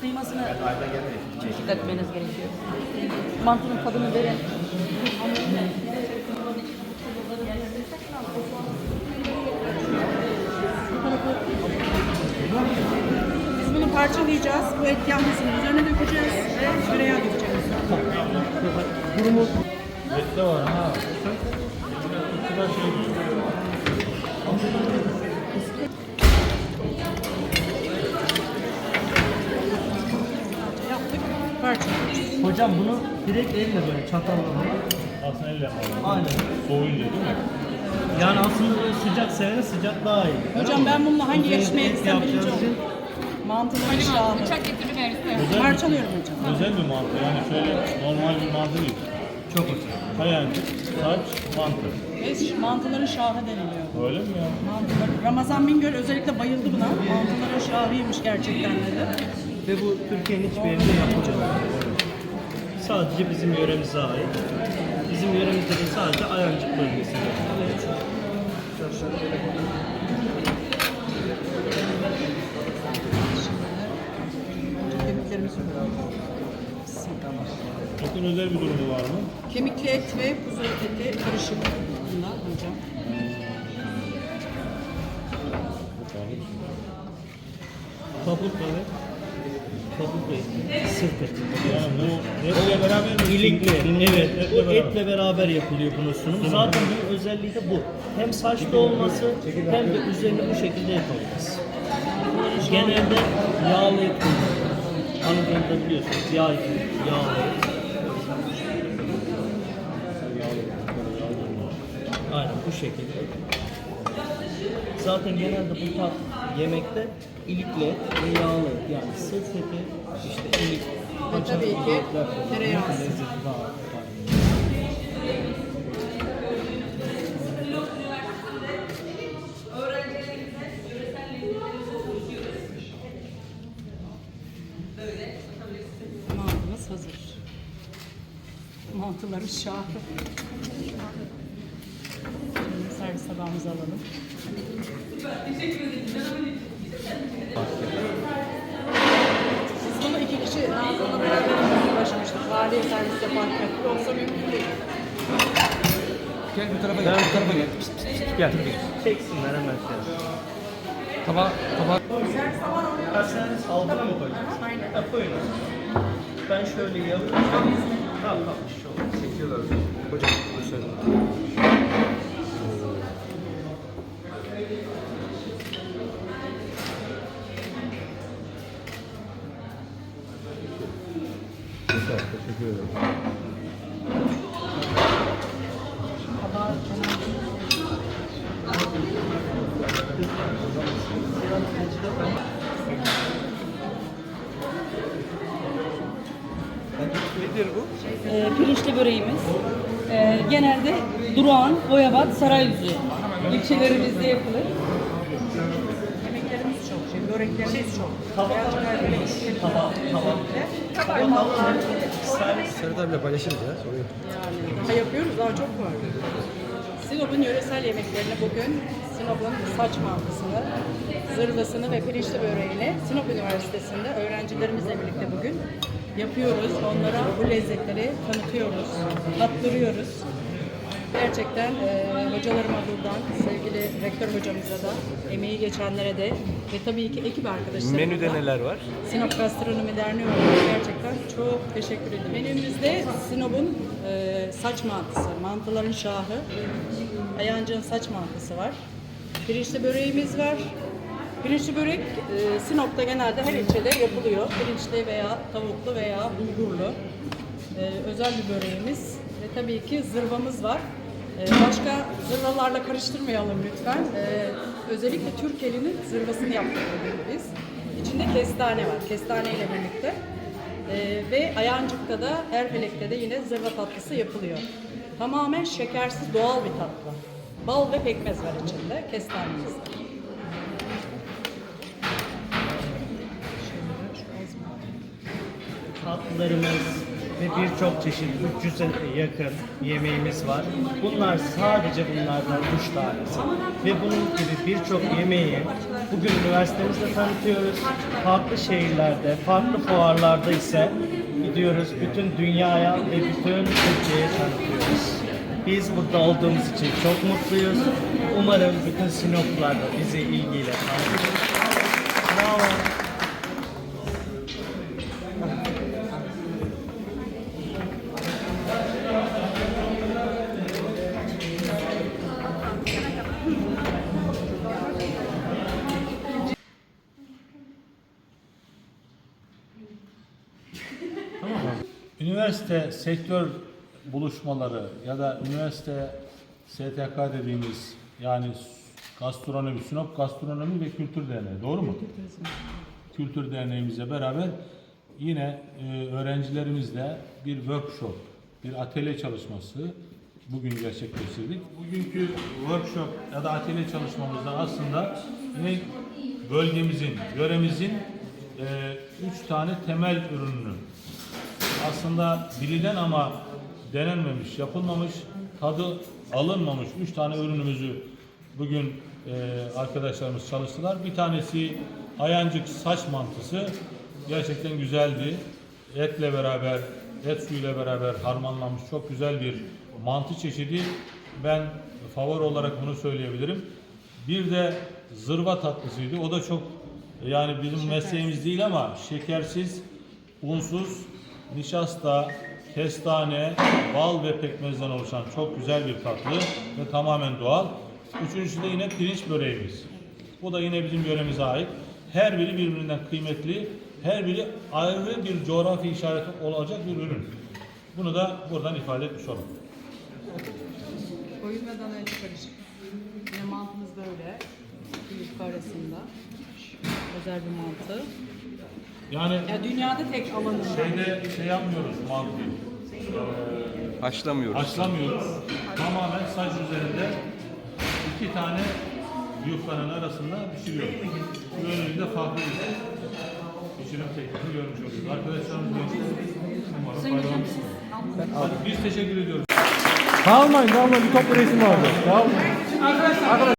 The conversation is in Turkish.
kıymasını dikkat etmeniz gerekiyor. Mantının tadını verin. Biz bunu parçalayacağız. Bu et yağmasını üzerine dökeceğiz ve şuraya dökeceğiz. Ette var ha. Kadar şey Hocam bunu direkt elle böyle çatalla. Aslında elle yapalım. Aynen. Soğuyunca değil mi? Yani aslında böyle sıcak sevene sıcak daha iyi. Hocam ben bununla hangi yarışmaya gitsem birinci olurum. Mantıları şahı. Bıçak getirdim yarısı. Özel Parçalıyorum hocam. Özel bir mantı. Yani şöyle normal bir mantı değil. Çok hoş. Kayancık, saç, mantı. Ve mantıların şahı deniliyor. Öyle mi ya? Mantıları. Ramazan Bingöl özellikle bayıldı buna. Mantıların şahıymış gerçekten dedi. Ve bu Türkiye'nin hiçbir yerinde yapılmıyor. Sadece bizim yöremize ait. Bizim yöremizde de sadece Ayancık bölgesinde. Kemiklerimiz Etin özel bir durumu var mı? Kemikli et ve kuzu eti karışık bunlar hocam. Kabuk evet. Bu etle beraber mi? İlikli, evet. Etle beraber. etle beraber yapılıyor bunun sunumu. Zaten bunun özelliği de bu. Hem saçlı olması hem de üzerine bu şekilde et olması. Genelde yağlı et kullanılıyor. Anadolu'da biliyorsunuz yağ, yağlı et. Aynen bu şekilde. Zaten genelde bu tat yemekte ilikle ve yağlı et. Yani sırt eti, işte ilik, Ve tabii ki tereyağı. lezzeti daha var. Mantımız hazır. Mantıların şahı. Servis tabağımızı alalım. Biz bunu iki kişi Nazlı'la beraber uğraşmıştık. Valiye servis yaparken. Yoksa mümkün değil. Gel bu tarafa gel. Bu tarafa gel. Pişt, pişt, pişt. Gel. Çeksinler hemen şey. Tava, tava. Ha sen altına mı koyacaksın? Aynen. Ha koyun. Ben şöyle yapayım. Tamam tamam. Çekiyorlar. Hocam bu söyle. Güzel, teşekkür ederim. Nedir bu? Ee, pirinçli böreğimiz. Ee, genelde Durağan, Boyabat, Sarayüzü ilçelerimizde yapılır. Yemeklerimiz çok, şey, böreklerimiz çok. Tava Tava, tava. Serdar abiyle paylaşırız ya. Sorun. Yani daha yapıyoruz, daha çok var. Sinop'un yöresel yemeklerini bugün Sinop'un saç mantısını, zırvasını ve pirinçli böreğini Sinop Üniversitesi'nde öğrencilerimizle birlikte bugün yapıyoruz. Onlara bu lezzetleri tanıtıyoruz, tattırıyoruz. Gerçekten e, hocalarıma buradan, sevgili rektör hocamıza da, emeği geçenlere de ve tabii ki ekip arkadaşlarıma Menüde da neler var? Sinop Gastronomi Derneği olarak gerçekten çok teşekkür ederim. Menümüzde Sinop'un e, saç mantısı, mantıların şahı, Ayancı'nın saç mantısı var. Pirinçli böreğimiz var. Pirinçli börek e, Sinop'ta genelde her ilçede yapılıyor. Pirinçli veya tavuklu veya bulgurlu. E, özel bir böreğimiz ve tabii ki zırvamız var. E, başka zırvalarla karıştırmayalım lütfen. E, özellikle Türkeli'nin zırvasını yaptık biz. İçinde kestane var. Kestane ile birlikte. Ee, ve Ayancık'ta da Erfelek'te de yine zırva tatlısı yapılıyor. Tamamen şekersiz doğal bir tatlı. Bal ve pekmez var içinde. Kestanemiz. tatlılarımız ve birçok çeşit 300'e yakın yemeğimiz var. Bunlar sadece bunlardan 3 tanesi. Ve bunun gibi birçok yemeği bugün üniversitemizde tanıtıyoruz. Farklı şehirlerde, farklı fuarlarda ise gidiyoruz bütün dünyaya ve bütün Türkiye'ye tanıtıyoruz. Biz burada olduğumuz için çok mutluyuz. Umarım bütün Sinoplular da bizi ilgiyle tanır. Bravo. Üniversite sektör buluşmaları ya da üniversite STK dediğimiz yani gastronomi, Sinop Gastronomi ve Kültür Derneği doğru mu? Kültür Derneğimizle beraber yine e, öğrencilerimizle bir workshop, bir atölye çalışması bugün gerçekleştirdik. Bugünkü workshop ya da atölye çalışmamızda aslında yine bölgemizin, yöremizin e, üç tane temel ürününü aslında bilinen ama denenmemiş, yapılmamış, tadı alınmamış üç tane ürünümüzü bugün e, arkadaşlarımız çalıştılar. Bir tanesi ayancık saç mantısı gerçekten güzeldi. Etle beraber, et suyuyla beraber harmanlanmış çok güzel bir mantı çeşidi. Ben favori olarak bunu söyleyebilirim. Bir de zırva tatlısıydı. O da çok yani bizim mesleğimiz değil ama şekersiz, unsuz, nişasta, kestane, bal ve pekmezden oluşan çok güzel bir tatlı ve tamamen doğal. Üçüncüsü de yine pirinç böreğimiz. Bu da yine bizim yöremize ait. Her biri birbirinden kıymetli, her biri ayrı bir coğrafi işareti olacak bir ürün. Bunu da buradan ifade etmiş olalım. Koyulmadan önce karışık. Yine mantımız da öyle. Bir yufka arasında. Özel bir mantı. Yani Ya dünyada tek alanı. şeyde şey yapmıyoruz mantıyı. Haşlamıyoruz. Haşlamıyoruz. Tamamen saç üzerinde iki tane yufkanın arasında pişiriyoruz. Böylelikle farklı bir pişirim tekniğini görmüş oluyoruz. Arkadaşlarımız görmüş. Umarım faydalanmışsınız. Hadi biz teşekkür ediyoruz. Dağılmayın, dağılmayın. Bir toplu resim vardı. Dağılmayın.